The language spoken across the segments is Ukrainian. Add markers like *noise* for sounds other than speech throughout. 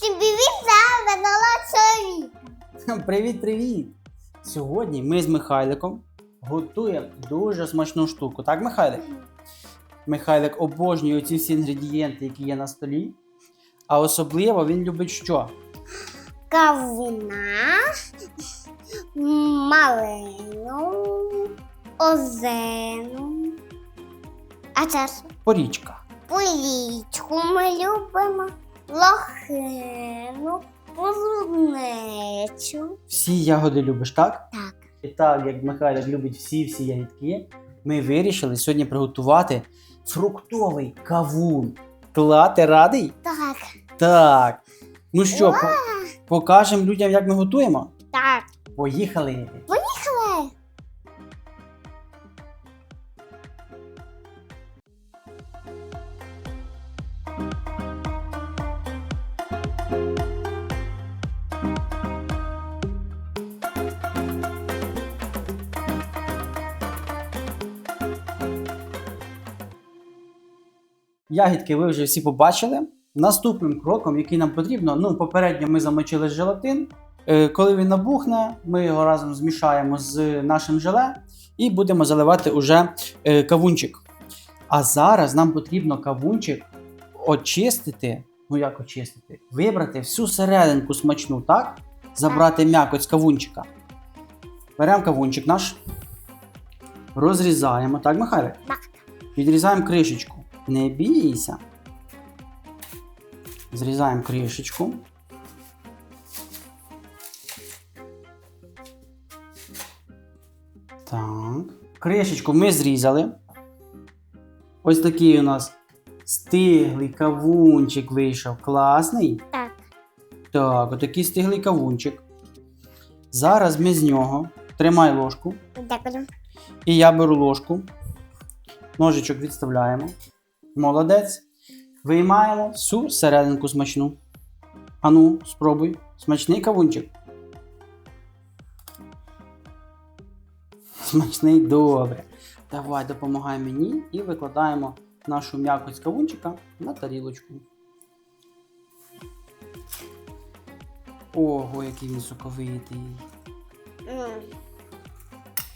Всім *laughs* привіт, це Венала чоловік. Привіт-привіт! Сьогодні ми з Михайликом готуємо дуже смачну штуку. Так, Михайлик? Михайлик обожнює ці всі інгредієнти, які є на столі. А особливо він любить що? Кавуна, малину, озену. А це? Порічка. Порічку ми любимо лохину, полунечу. Всі ягоди любиш, так? Так. І так, як Михайлик любить всі-всі ягідки, ми вирішили сьогодні приготувати фруктовий кавун. Кла, ти радий? Так. Так. Ну що, по- покажемо людям, як ми готуємо? Так. Поїхали! Поїхали. Ягідки ви вже всі побачили. Наступним кроком, який нам потрібно, ну, попередньо ми замочили желатин. Е, Коли він набухне, ми його разом змішаємо з нашим желе і будемо заливати уже е, кавунчик. А зараз нам потрібно кавунчик очистити. Ну як очистити? Вибрати всю серединку смачну, так? Забрати м'якоть з кавунчика. Беремо кавунчик наш, розрізаємо, так, Михайлик? Так. Відрізаємо кришечку. Не бійся. Зрізаємо кришечку. Так. Кришечку ми зрізали. Ось такий у нас стиглий кавунчик вийшов. Класний. Так. Так, отакий стиглий кавунчик. Зараз ми з нього тримай ложку. Дякую. І я беру ложку. Ножичок відставляємо. Молодець. Виймаємо всю серединку смачну. Ану, спробуй. Смачний кавунчик. Смачний добре. Давай допомагай мені і викладаємо нашу м'якоть з кавунчика на тарілочку. Ого, який він соковитий.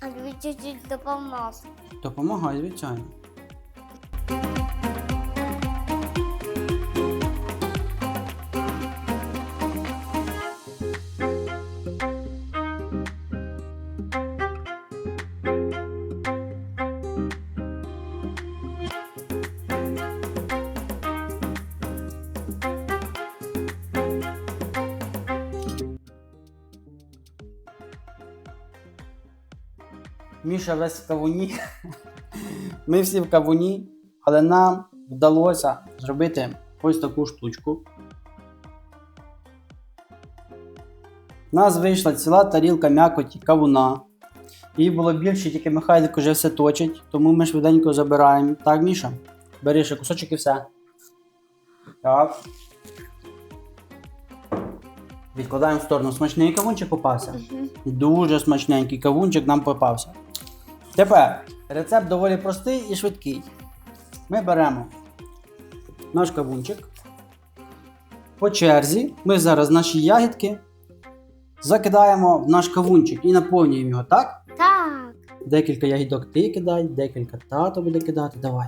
А чуть-чуть. Допомагай, звичайно. Міша весь в кавуні. Ми всі в кавуні, але нам вдалося зробити ось таку штучку. У нас вийшла ціла тарілка м'якоті кавуна. Її було більше, тільки Михайлик уже все точить, тому ми швиденько забираємо. Так, Міша? Бери ще кусочок і все. Так. Відкладаємо в сторону. Смачний кавунчик попався. Дуже смачненький кавунчик нам попався. Тепер рецепт доволі простий і швидкий. Ми беремо наш кавунчик. По черзі ми зараз наші ягідки закидаємо в наш кавунчик і наповнюємо його, так? Так. Декілька ягідок ти кидай, декілька тато буде кидати. Давай.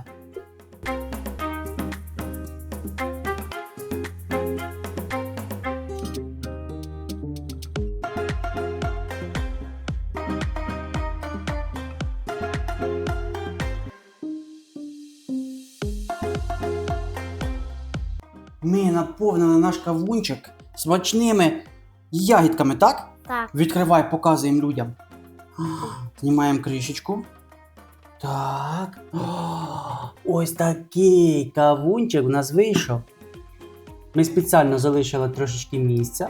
Ми наповнили наш кавунчик смачними ягідками, так? Так. Відкривай, показуємо людям. Знімаємо кришечку. Так. О, Ось такий кавунчик у нас вийшов. Ми спеціально залишили трошечки місця.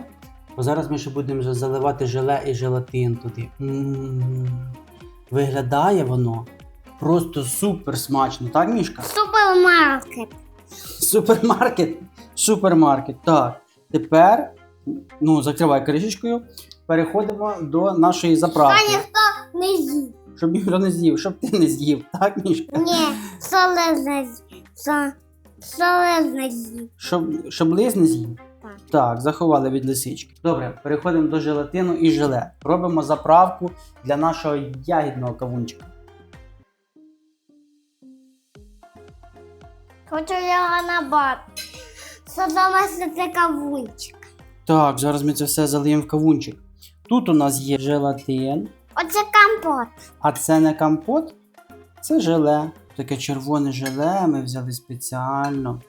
Бо зараз ми ще будемо заливати желе і желатин туди. М, Виглядає воно просто супер смачно, так, Мішка? Супермаркет. Супермаркет. Супермаркет. Так. Тепер, ну, закривай кришечкою. Переходимо до нашої заправки. ніхто не з'їв. Щоб ніхто не з'їв, щоб ти не з'їв, так, Мішка? Ні, солезне з'їв. Со- Солезне з'їв. Щоб, щоб лис не з'їв. Так. Так, заховали від лисички. Добре, переходимо до желатину і желе. Робимо заправку для нашого ягідного кавунчика. Хочу його на бат. Задамася кавунчик. Так, зараз ми це все залиємо в кавунчик. Тут у нас є желатин, Оце компот. а це не компот, це желе. Таке червоне желе ми взяли спеціально,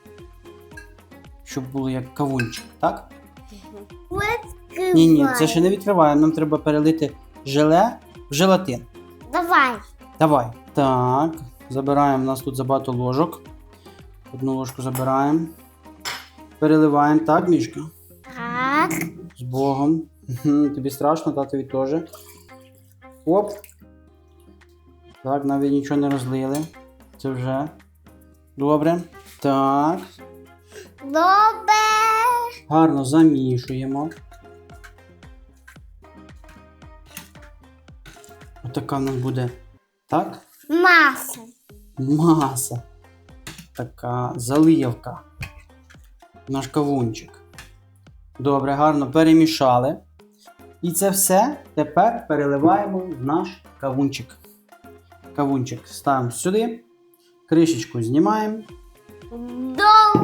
щоб було як кавунчик, так? Ні, ні, це ще не відкриваємо. Нам треба перелити желе в желатин. Давай. Давай. Так, забираємо. У нас тут забагато ложок. Одну ложку забираємо. Переливаємо. Так, Мішка? Так. З Богом. Тобі страшно, татові теж. Оп. Так, навіть нічого не розлили. Це вже. Добре. Так. Добре. Гарно замішуємо. Отака в нас буде. Так? Маса. Маса. Така заливка. Наш кавунчик. Добре, гарно перемішали. І це все тепер переливаємо в наш кавунчик. Кавунчик ставимо сюди. Кришечку знімаємо. До.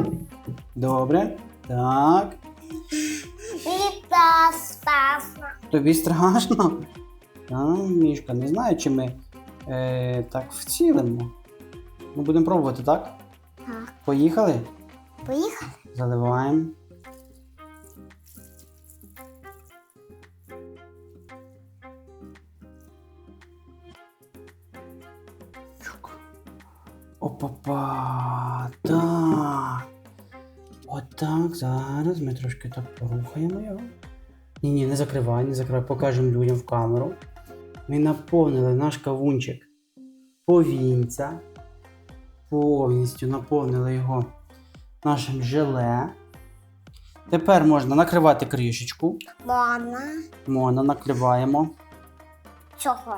Добре. Так. Літа страшно. Тобі страшно? А, Мішка, не знаю, чи ми е, так вцілимо. Ми будемо пробувати, так? Так. Поїхали? Поїхали. Заливаємо. Опа-па. Так. Отак. Зараз ми трошки так порухаємо його. Ні, ні, не закривай, не закривай. Покажемо людям в камеру. Ми наповнили наш кавунчик повінця. Повністю наповнили його нашим желе. Тепер можна накривати кришечку. Мама. Можна накриваємо. Чого?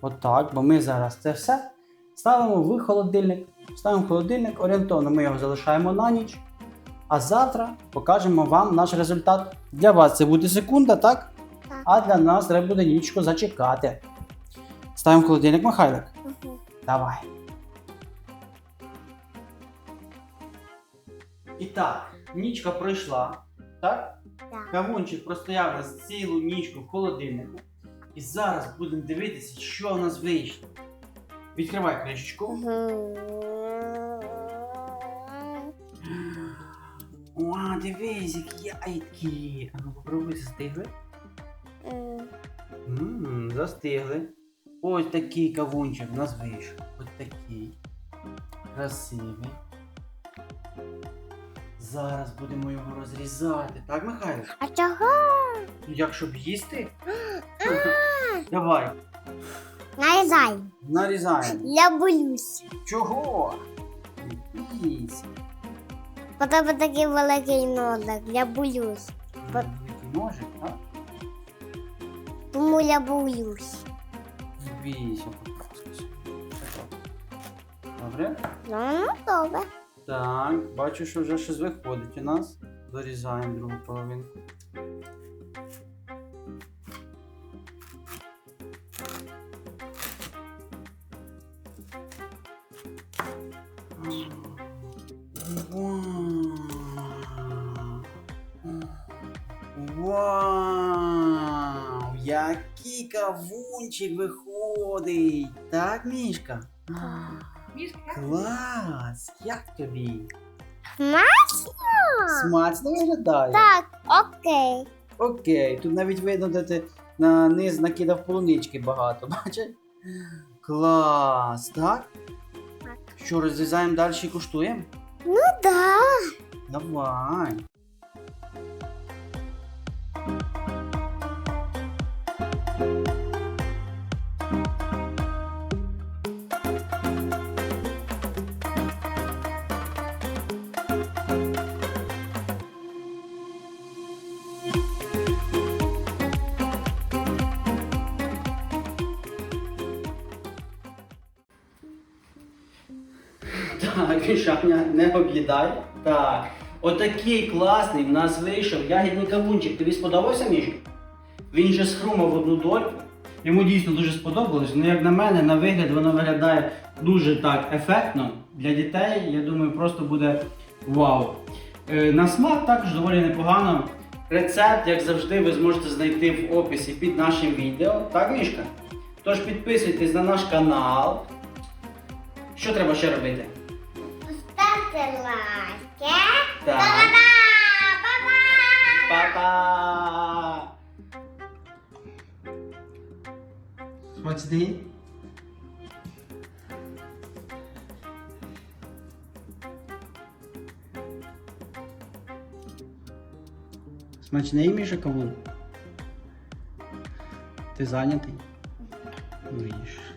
Отак, бо ми зараз це все ставимо в холодильник. Ставимо в холодильник, орієнтовно ми його залишаємо на ніч. А завтра покажемо вам наш результат. Для вас це буде секунда, так? Так. А для нас треба буде нічку зачекати. Ставимо в холодильник, Михайлик. Мгм. Давай. І так, нічка пройшла, так? Так. Кавунчик простояв у нас цілу нічку в холодильнику. І зараз будемо дивитися, що у нас вийшло. Відкривай кришечку. О, дивись, які яйки. А ну попробуй застигли. Ммм, застигли. Ось такий кавунчик у нас вийшов. Ось такий. Красивий. Зараз будемо його розрізати. Так, Михайло? А чого? Ну як щоб їсти? Давай, Нарізай. нарізаємо. Я боюсь. Чого? Бійся. Бо тебе такий великий носик. Я боюсь. Бо- ножик, так? Тому я боюсь. Бійся. Добре? Ну, добре. Так, бачу, що вже щось виходить у нас. Дорізаємо другу половинку. Вау! Який кавунчик виходить! Так, Мішка? Клас! Як тобі? Смачно? Смачно виглядає? Так, окей. Окей, тут навіть видно, де ти на низ накидав полунички багато, *laughs* бачиш? Клас, так? Так. Що, розрізаємо далі і куштуємо? Ну да. Давай. Так, Мішаня, не об'їдай. Так. Отакий класний в нас вийшов ягідний кавунчик. Тобі сподобався, Мішка? Він же схрумав одну дольку. Йому дійсно дуже сподобалось. Ну, як на мене, на вигляд воно виглядає дуже так ефектно. Для дітей, я думаю, просто буде вау. Е, на смак також доволі непогано. Рецепт, як завжди, ви зможете знайти в описі під нашим відео. Так, Мішка? Тож підписуйтесь на наш канал. Що треба ще робити? Поставте лайки. Так. Та-да! Па-па! Па-па! Смачний? Смачний Міша кавун? Ти зайнятий? Ну їж.